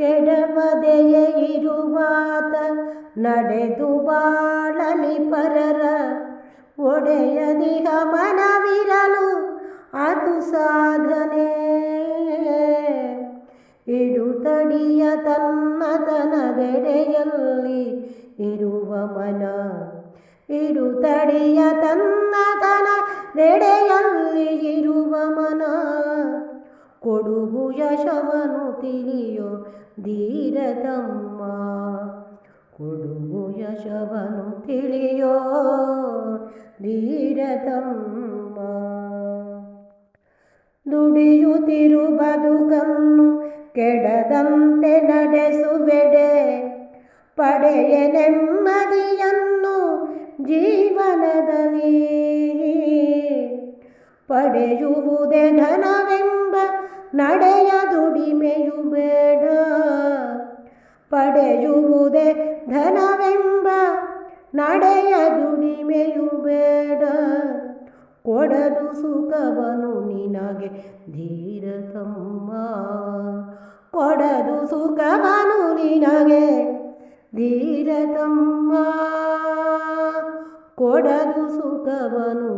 ಕೆಡವದೆಯೇ ಇರುವಾತ ನಡೆದು ಬಾಳಲಿ ಪರರ. ಒಡೆಯ ಮನವಿರಲು ಅದು ಸಾಧನೆ. ಇಡುತಡಿಯ ತನ್ನತನದೆಡೆಯಲ್ಲಿ ಇರುವ ಮನ. ಇಡುತಡಿಯ ತನ್ನತನ ಮನ ಕೊಡುಗು ಯಶವನು ತಿಳಿಯೋ ಧೀರತಮ್ಮ ಕೊಡುಗು ಯಶವನು ತಿಳಿಯೋ ಧೀರತಮ್ಮ ದುಡಿಯುತ್ತಿರು ಬದುಕನ್ನು ಕೆಡದಂತೆ ನಡೆಸುವೆಡೆ ಪಡೆಯ ನೆಮ್ಮದಿಯನ್ನು ಜೀವನದಲ್ಲಿ ಪಡೆಯುವುದೇ ಧನವೆಂಬ ನಡೆಯ ದುಡಿಮೆಯು ಬೇಡ. ಪಡೆಯುವುದೇ ಧನವೆಂಬ ನಡೆಯ ದುಡಿಮೆಯು ಬೇಡ. ಕೊಡದು ಸುಖವನು ನಿನಗೆ ಧೀರತಮ್ಮ. ಕೊಡದು ಸುಖವನು ನಿನಗೆ ಧೀರತಮ್ಮ. ಕೊಡದು ಸುಖವನು